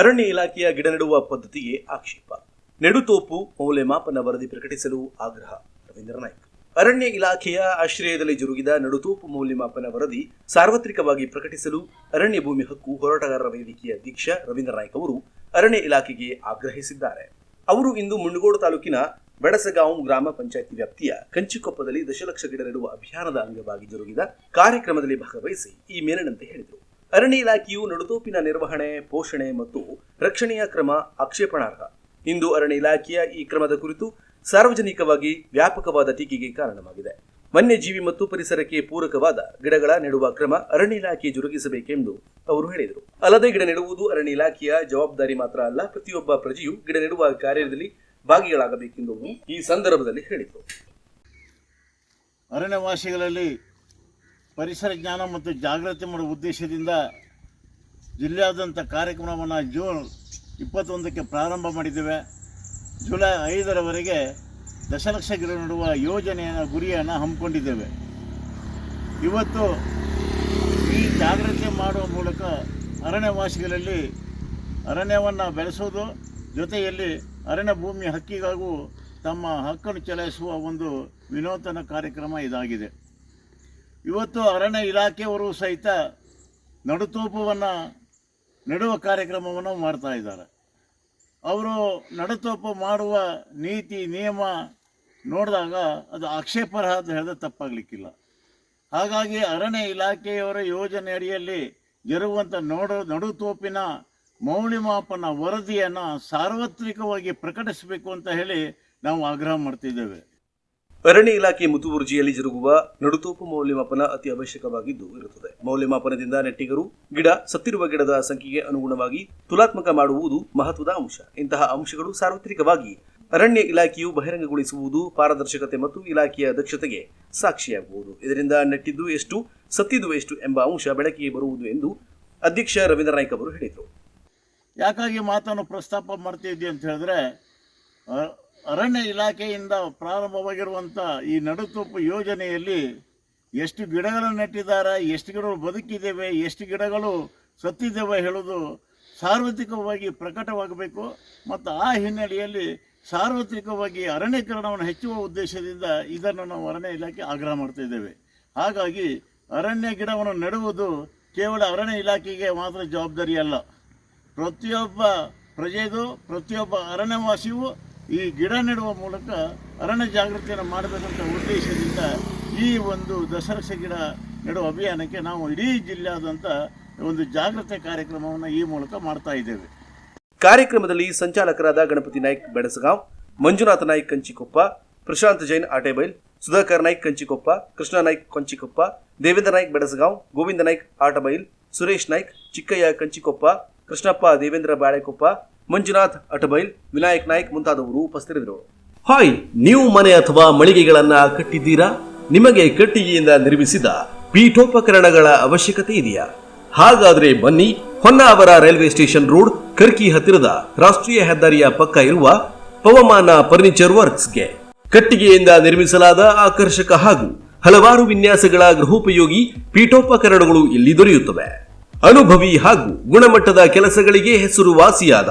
ಅರಣ್ಯ ಇಲಾಖೆಯ ಗಿಡ ನೆಡುವ ಪದ್ಧತಿಗೆ ಆಕ್ಷೇಪ. ನೆಡುತೋಪು ಮೌಲ್ಯಮಾಪನ ವರದಿ ಪ್ರಕಟಿಸಲು ಆಗ್ರಹ ರವೀಂದ್ರ ನಾಯ್ಕ್. ಅರಣ್ಯ ಇಲಾಖೆಯ ಆಶ್ರಯದಲ್ಲಿ ಜರುಗಿದ ನಡುತೋಪು ಮೌಲ್ಯಮಾಪನ ವರದಿ ಸಾರ್ವತ್ರಿಕವಾಗಿ ಪ್ರಕಟಿಸಲು ಅರಣ್ಯ ಭೂಮಿ ಹಕ್ಕು ಹೋರಾಟಗಾರರ ವೇದಿಕೆಯ ಅಧ್ಯಕ್ಷ ರವೀಂದ್ರ ನಾಯ್ಕ್ ಅವರು ಅರಣ್ಯ ಇಲಾಖೆಗೆ ಆಗ್ರಹಿಸಿದ್ದಾರೆ. ಅವರು ಇಂದು ಮುಂಡಗೋಡು ತಾಲೂಕಿನ ಬೆಡಸಗಾಂವ್ ಗ್ರಾಮ ಪಂಚಾಯಿತಿ ವ್ಯಾಪ್ತಿಯ ಕಂಚಿಕೊಪ್ಪದಲ್ಲಿ ದಶಲಕ್ಷ ಗಿಡ ನೆಡುವ ಅಭಿಯಾನದ ಅಂಗವಾಗಿ ಜರುಗಿದ ಕಾರ್ಯಕ್ರಮದಲ್ಲಿ ಭಾಗವಹಿಸಿ ಈ ಮೇಲಿನಂತೆ ಹೇಳಿದರು. ಅರಣ್ಯ ಇಲಾಖೆಯು ನಡುತೋಪಿನ ನಿರ್ವಹಣೆ, ಪೋಷಣೆ ಮತ್ತು ರಕ್ಷಣೆಯ ಕ್ರಮ ಆಕ್ಷೇಪಣಾರ್ಹ. ಇಂದು ಅರಣ್ಯ ಇಲಾಖೆಯ ಈ ಕ್ರಮದ ಕುರಿತು ಸಾರ್ವಜನಿಕವಾಗಿ ವ್ಯಾಪಕವಾದ ಟೀಕೆಗೆ ಕಾರಣವಾಗಿದೆ. ವನ್ಯಜೀವಿ ಮತ್ತು ಪರಿಸರಕ್ಕೆ ಪೂರಕವಾದ ಗಿಡಗಳ ನೆಡುವ ಕ್ರಮ ಅರಣ್ಯ ಇಲಾಖೆ ಜರುಗಿಸಬೇಕೆಂದು ಅವರು ಹೇಳಿದರು. ಅಲ್ಲದೆ ಗಿಡ ನೆಡುವುದು ಅರಣ್ಯ ಇಲಾಖೆಯ ಜವಾಬ್ದಾರಿ ಮಾತ್ರ ಅಲ್ಲ, ಪ್ರತಿಯೊಬ್ಬ ಪ್ರಜೆಯು ಗಿಡ ನೆಡುವ ಕಾರ್ಯದಲ್ಲಿ ಭಾಗಿಗಳಾಗಬೇಕೆಂದು ಈ ಸಂದರ್ಭದಲ್ಲಿ ಹೇಳಿದರು. ಅರಣ್ಯವಾಸಿಗಳಲ್ಲಿ ಪರಿಸರ ಜ್ಞಾನ ಮತ್ತು ಜಾಗೃತಿ ಮಾಡುವ ಉದ್ದೇಶದಿಂದ ಜಿಲ್ಲೆಯಾದ್ಯಂತ ಕಾರ್ಯಕ್ರಮವನ್ನು ಜೂನ್ ಇಪ್ಪತ್ತೊಂದಕ್ಕೆ ಪ್ರಾರಂಭ ಮಾಡಿದ್ದೇವೆ. ಜುಲೈ ಐದರವರೆಗೆ ದಶಲಕ್ಷ ಗಿಡ ನೆಡುವ ಯೋಜನೆಯ ಗುರಿಯನ್ನು ಹಮ್ಮಿಕೊಂಡಿದ್ದೇವೆ. ಇವತ್ತು ಈ ಜಾಗೃತಿ ಮಾಡುವ ಮೂಲಕ ಅರಣ್ಯವಾಸಿಗಳಲ್ಲಿ ಅರಣ್ಯವನ್ನು ಬೆಳೆಸೋದು, ಜೊತೆಯಲ್ಲಿ ಅರಣ್ಯ ಭೂಮಿ ಹಕ್ಕಿಗಾಗೂ ತಮ್ಮ ಹಕ್ಕನ್ನು ಚಲಾಯಿಸುವ ಒಂದು ವಿನೂತನ ಕಾರ್ಯಕ್ರಮ ಇದಾಗಿದೆ. ಇವತ್ತು ಅರಣ್ಯ ಇಲಾಖೆಯವರು ಸಹಿತ ನಡುತೋಪವನ್ನು, ನೆಡುವ ಕಾರ್ಯಕ್ರಮವನ್ನು ಮಾಡ್ತಾ ಇದ್ದಾರೆ. ಅವರು ನಡುತೋಪು ಮಾಡುವ ನೀತಿ, ನಿಯಮ ನೋಡಿದಾಗ ಅದು ಆಕ್ಷೇಪಾರ್ಹ ಅಂತ ಹೇಳಿದ್ರೆ ತಪ್ಪಾಗಲಿಕ್ಕಿಲ್ಲ. ಹಾಗಾಗಿ ಅರಣ್ಯ ಇಲಾಖೆಯವರ ಯೋಜನೆ ಅಡಿಯಲ್ಲಿ ಜರುಗುವಂಥ ನೋಡು, ನಡುತೋಪಿನ ಮೌಲ್ಯಮಾಪನ ವರದಿಯನ್ನು ಸಾರ್ವತ್ರಿಕವಾಗಿ ಪ್ರಕಟಿಸಬೇಕು ಅಂತ ಹೇಳಿ ನಾವು ಆಗ್ರಹ ಮಾಡ್ತಿದ್ದೇವೆ. ಅರಣ್ಯ ಇಲಾಖೆ ಮುತುವರ್ಜಿಯಲ್ಲಿ ಜರುಗುವ ನಡುತೋಪು ಮೌಲ್ಯಮಾಪನ ಅತಿ ಅವಶ್ಯಕವಾಗಿದ್ದು ಇರುತ್ತದೆ. ಮೌಲ್ಯಮಾಪನದಿಂದ ನೆಟ್ಟಿಗರು, ಗಿಡ ಸತ್ತಿರುವ ಗಿಡದ ಸಂಖ್ಯೆಗೆ ಅನುಗುಣವಾಗಿ ತುಲಾತ್ಮಕ ಮಾಡುವುದು ಮಹತ್ವದ ಅಂಶ. ಇಂತಹ ಅಂಶಗಳು ಸಾರ್ವತ್ರಿಕವಾಗಿ ಅರಣ್ಯ ಇಲಾಖೆಯು ಬಹಿರಂಗಗೊಳಿಸುವುದು ಪಾರದರ್ಶಕತೆ ಮತ್ತು ಇಲಾಖೆಯ ದಕ್ಷತೆಗೆ ಸಾಕ್ಷಿಯಾಗುವುದು. ಇದರಿಂದ ನೆಟ್ಟಿದ್ದು ಎಷ್ಟು, ಸತ್ತಿದ್ದು ಎಷ್ಟು ಎಂಬ ಅಂಶ ಬೆಳಕಿಗೆ ಬರುವುದು ಎಂದು ಅಧ್ಯಕ್ಷ ರವೀಂದ್ರ ನಾಯ್ಕ ಅವರು ಹೇಳಿದರು. ಯಾಕಾಗಿ ಮಾತನ್ನು ಪ್ರಸ್ತಾಪ ಮಾಡ್ತಿದ್ವಿ ಅಂತ ಹೇಳಿದ್ರೆ ಅರಣ್ಯ ಇಲಾಖೆಯಿಂದ ಪ್ರಾರಂಭವಾಗಿರುವಂಥ ಈ ನಡುತೋಪು ಯೋಜನೆಯಲ್ಲಿ ಎಷ್ಟು ಗಿಡಗಳನ್ನು ನೆಟ್ಟಿದ್ದಾರೆ, ಎಷ್ಟು ಗಿಡಗಳು ಬದುಕಿದ್ದೇವೆ ಎಷ್ಟು ಗಿಡಗಳು ಸತ್ತಿದ್ದೇವೆ ಹೇಳೋದು ಸಾರ್ವತ್ರಿಕವಾಗಿ ಪ್ರಕಟವಾಗಬೇಕು. ಮತ್ತು ಆ ಹಿನ್ನೆಲೆಯಲ್ಲಿ ಸಾರ್ವತ್ರಿಕವಾಗಿ ಅರಣ್ಯೀಕರಣವನ್ನು ಹೆಚ್ಚುವ ಉದ್ದೇಶದಿಂದ ಇದನ್ನು ನಾವು ಅರಣ್ಯ ಇಲಾಖೆ ಆಗ್ರಹ ಮಾಡ್ತಿದ್ದೇವೆ ಹಾಗಾಗಿ ಅರಣ್ಯ ಗಿಡವನ್ನು ನೆಡುವುದು ಕೇವಲ ಅರಣ್ಯ ಇಲಾಖೆಗೆ ಮಾತ್ರ ಜವಾಬ್ದಾರಿ ಅಲ್ಲ. ಪ್ರತಿಯೊಬ್ಬ ಪ್ರಜೆಗೂ ಪ್ರತಿಯೊಬ್ಬ ಅರಣ್ಯವಾಸಿಯೂ ಈ ಗಿಡ ನೆಡುವ ಮೂಲಕ ಅರಣ್ಯ ಜಾಗೃತಿಯನ್ನು ಮಾಡಬೇಕಂತ ಉದ್ದೇಶದಿಂದ ಈ ಒಂದು ದಸರಕ್ಷ ಗಿಡ ನೆಡುವ ಅಭಿಯಾನಕ್ಕೆ ನಾವು ಇಡೀ ಜಿಲ್ಲೆಯಾದಂಥ ಒಂದು ಜಾಗೃತಿ ಕಾರ್ಯಕ್ರಮವನ್ನು ಈ ಮೂಲಕ ಮಾಡ್ತಾ ಇದ್ದೇವೆ. ಕಾರ್ಯಕ್ರಮದಲ್ಲಿ ಸಂಚಾಲಕರಾದ ಗಣಪತಿ ನಾಯ್ಕ್ ಬೆಡಸಗಾಂವ್, ಮಂಜುನಾಥ ನಾಯ್ಕ್ ಕಂಚಿಕೊಪ್ಪ, ಪ್ರಶಾಂತ್ ಜೈನ್ ಆಟೇಬೈಲ್, ಸುಧಾಕರ್ ನಾಯ್ಕ್ ಕಂಚಿಕೊಪ್ಪ, ಕೃಷ್ಣ ನಾಯ್ಕ್ ಕೊಂಚಿಕೊಪ್ಪ ದೇವೇಂದ್ರ ನಾಯ್ಕ್ ಬೆಡಸಗಾಂವ್, ಗೋವಿಂದ ನಾಯ್ಕ್ ಆಟಬೈಲ್, ಸುರೇಶ್ ನಾಯ್ಕ್, ಚಿಕ್ಕಯ್ಯ ಕಂಚಿಕೊಪ್ಪ, ಕೃಷ್ಣಪ್ಪ ದೇವೇಂದ್ರ ಬಾಳೆಕೊಪ್ಪ ಮಂಜುನಾಥ್, ಅಟಬೈಲ್, ವಿನಾಯಕ್ ನಾಯ್ಕ್ ಮುಂತಾದವರು ಉಪಸ್ಥಿತರಿದ್ದರು. ಹಾಯ್, ನೀವು ಮನೆ ಅಥವಾ ಮಳಿಗೆಗಳನ್ನ ಕಟ್ಟಿದ್ದೀರಾ? ನಿಮಗೆ ಕಟ್ಟಿಗೆಯಿಂದ ನಿರ್ಮಿಸಿದ ಪೀಠೋಪಕರಣಗಳ ಅವಶ್ಯಕತೆ ಇದೆಯಾ? ಹಾಗಾದ್ರೆ ಬನ್ನಿ, Honnavar railway station road Karki ಹತ್ತಿರದ ರಾಷ್ಟ್ರೀಯ ಹೆದ್ದಾರಿಯ ಪಕ್ಕ ಇರುವ ಪವಮಾನ ಫರ್ನಿಚರ್ ವರ್ಕ್ಸ್ಗೆ. ಕಟ್ಟಿಗೆಯಿಂದ ನಿರ್ಮಿಸಲಾದ ಆಕರ್ಷಕ ಹಾಗೂ ಹಲವಾರು ವಿನ್ಯಾಸಗಳ ಗೃಹೋಪಯೋಗಿ ಪೀಠೋಪಕರಣಗಳು ಇಲ್ಲಿ ದೊರೆಯುತ್ತವೆ. ಅನುಭವಿ ಹಾಗೂ ಗುಣಮಟ್ಟದ ಕೆಲಸಗಳಿಗೆ ಹೆಸರುವಾಸಿಯಾದ